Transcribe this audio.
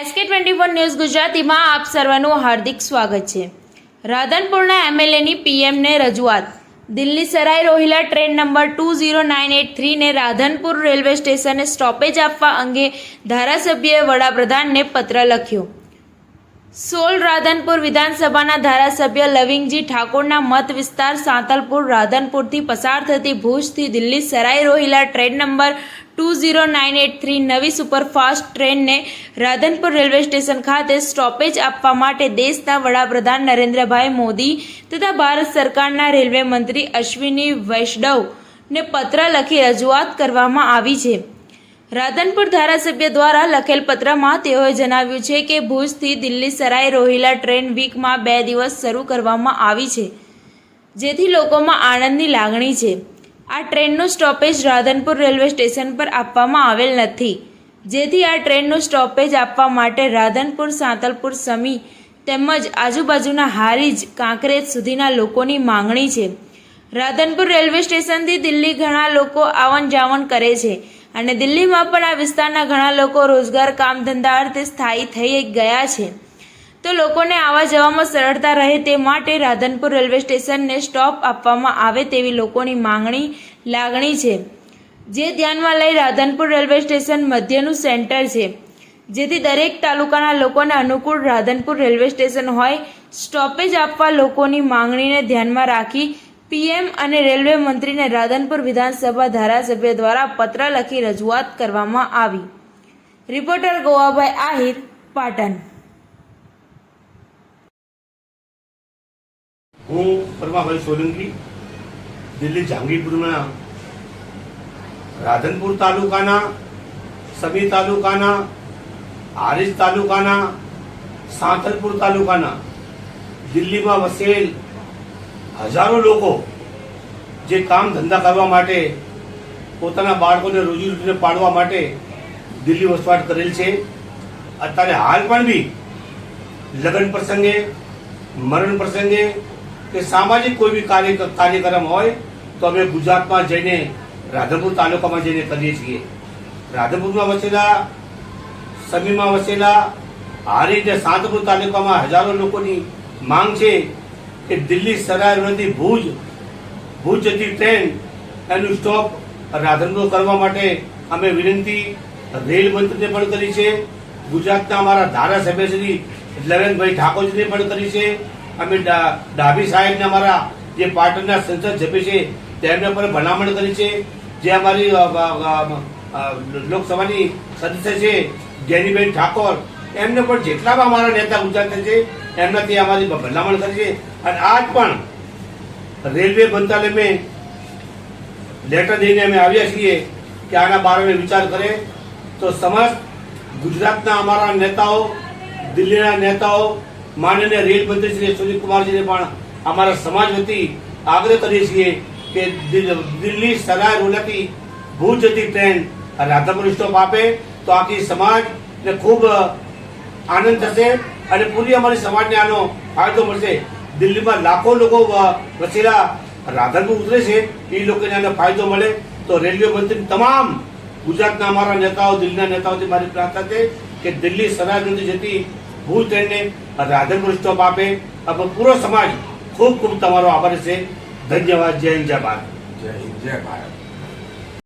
SK twenty four news ગુજરાતીમાં આપ સર્વનું હાર્દિક સ્વાગત છે. રાધનપુરના એમએલએની પીએમને રજૂઆત. Delhi Sarai Rohilla train number two zero nine eight થ્રીને Radhanpur railway સ્ટેશને સ્ટોપેજ આપવા અંગે ધારાસભ્યએ વડાપ્રધાનને પત્ર લખ્યો. સોલ રાધનપુર વિધાનસભાના ધારાસભ્ય લવિંગજી ઠાકોરના મત વિસ્તાર સાંતલપુર રાધનપુરથી પસાર થતી ભુજથી Delhi Sarai Rohilla train number two zero nine eight three નવી સુપરફાસ્ટ ટ્રેનને રાધનપુર રેલવે સ્ટેશન ખાતે સ્ટોપેજ આપવા માટે દેશના વડાપ્રધાન નરેન્દ્રભાઈ મોદી તથા ભારત સરકારના રેલવે મંત્રી અશ્વિની વૈષ્ણવને પત્ર લખી રજૂઆત કરવામાં આવી છે. રાધનપુર ધારાસભ્ય દ્વારા લખેલ પત્રમાં તેઓએ જણાવ્યું છે કે ભુજથી દિલ્હી સરાય રોહિલા ટ્રેન વીકમાં બે દિવસ શરૂ કરવામાં આવી છે, જેથી લોકોમાં આનંદની લાગણી છે. આ ટ્રેનનું સ્ટોપેજ રાધનપુર રેલવે સ્ટેશન પર આપવામાં આવેલ નથી. જેથી આ ટ્રેનનું સ્ટોપેજ આપવા માટે રાધનપુર, સાંતલપુર સમી તેમજ આજુબાજુના હારીજ, કાંકરેજ સુધીના લોકોની માંગણી છે. રાધનપુર રેલવે સ્ટેશનથી દિલ્હી ઘણા લોકો આવન જાવન કરે છે. અને દિલ્હીમાં પણ આ વિસ્તારના ઘણા લોકો રોજગાર કામ ધંધા અર્થે સ્થાયી થઈ ગયા છે. તો લોકોને આવવા જવામાં સરળતા રહે તે માટે રાધનપુર રેલવે સ્ટેશનને સ્ટોપ આપવામાં આવે તેવી લોકોની માંગણી લાગણી છે. જે ધ્યાનમાં લઈ રાધનપુર રેલવે સ્ટેશન મધ્યનું સેન્ટર છે. જેથી દરેક તાલુકાના લોકોને અનુકૂળ રાધનપુર રેલવે સ્ટેશન હોય, સ્ટોપેજ આપવા લોકોની માંગણીને ધ્યાનમાં રાખી પીએમ અને રેલવે મંત્રીને રાધનપુર વિધાનસભા ધારાસભ્ય દ્વારા પત્ર લખી રજૂઆત કરવામાં આવી. રિપોર્ટર ગોવાભાઈ આહિર, પાટણ. હું પરમાભાઈ સોલંકી, દિલ્હી જહાંગીરપુરના રાધનપુર તાલુકાના, સમી તાલુકાના હારીજ તાલુકાના સાંતલપુર તાલુકાના, દિલ્હીમાં વસેલ હજારો લોકો જે કામ ધંધા કરવા માટે, પોતાના બાળકોને રોજી રોટીને પાડવા માટે દિલ્હી વસવાટ કરેલ છે. અત્યારે હાલ પણ બી લગ્ન પ્રસંગે, મરણ પ્રસંગે કે સામાજિક કોઈ બી કાર્ય કાર્યક્રમ હોય, તો અમે ગુજરાતમાં જઈને રાધનપુર તાલુકામાં જઈને કરીએ છીએ. રાધનપુરમાં વસેલા, સમીમાં વસેલા, આ રીતે સાંતપુર તાલુકામાં હજારો લોકોની માંગ છે. કે દિલ્હી સરાયથી ભુજ ભુજ જતી ટ્રેન એનું સ્ટોપ રાધનપુર કરવા માટે અમે વિનંતી રેલ મંત્રીને પણ કરી છે. ગુજરાતના અમારા ધારાસભ્ય શ્રી લવેનભાઈ ઠાકોરજીને પણ કરી છે. અમે ડાભી સાહેબને અમારા જે પાટણના સંસદ સભ્ય છે, તેમને પણ ભલામણ કરી છે. જે અમારી લોકસભાની સદસ્ય છે જેનીબેન ઠાકોર, એમને પણ જેટલા પણ અમારા નેતા ગુજરાતના છે એમનાથી અમારી ભલામણ કરી છે અને આજ પણ રેલવે મંત્રાલય મેં લેટર દઈને અમે આવ્યા છીએ કે આના બારે વિચાર કરે. તો સમસ્ત ગુજરાતના અમારા નેતાઓ, દિલ્હીના નેતાઓ, માનનીય રેલ મંત્રી શ્રી સુનિલ કુમારજીને પણ અમારા સમાજ વતી આગ્રહ કરીએ છીએ કે દિલ- દિલ્હી સરાય રોલાથી ભુજ જતી ટ્રેન રાધાપુર સ્ટોપ આપે. તો આખી સમાજને ખૂબ આનંદ થશે. અને પૂરી અમારી સમાજને આનો ફાયદો મળશે. દિલ્હીમાં લાખો લોકો વસેલા રાધનપુર ઉતરે છે. એ લોકોને આનો ફાયદો મળે. તો રેલવે મંત્રી તમામ ગુજરાતના અમારા નેતાઓ, દિલ્હીના નેતાઓથી મારી પ્રાર્થના છે કે દિલ્હી સરાયથી જતી ભૂ ટ્રેનને રાધનપુર સ્ટોપ આપે. આપણો પૂરો સમાજ ખૂબ ખૂબ તમારો આભાર છે. ધન્યવાદ. જય હિન્દ, જય ભારત. જય જય ભારત.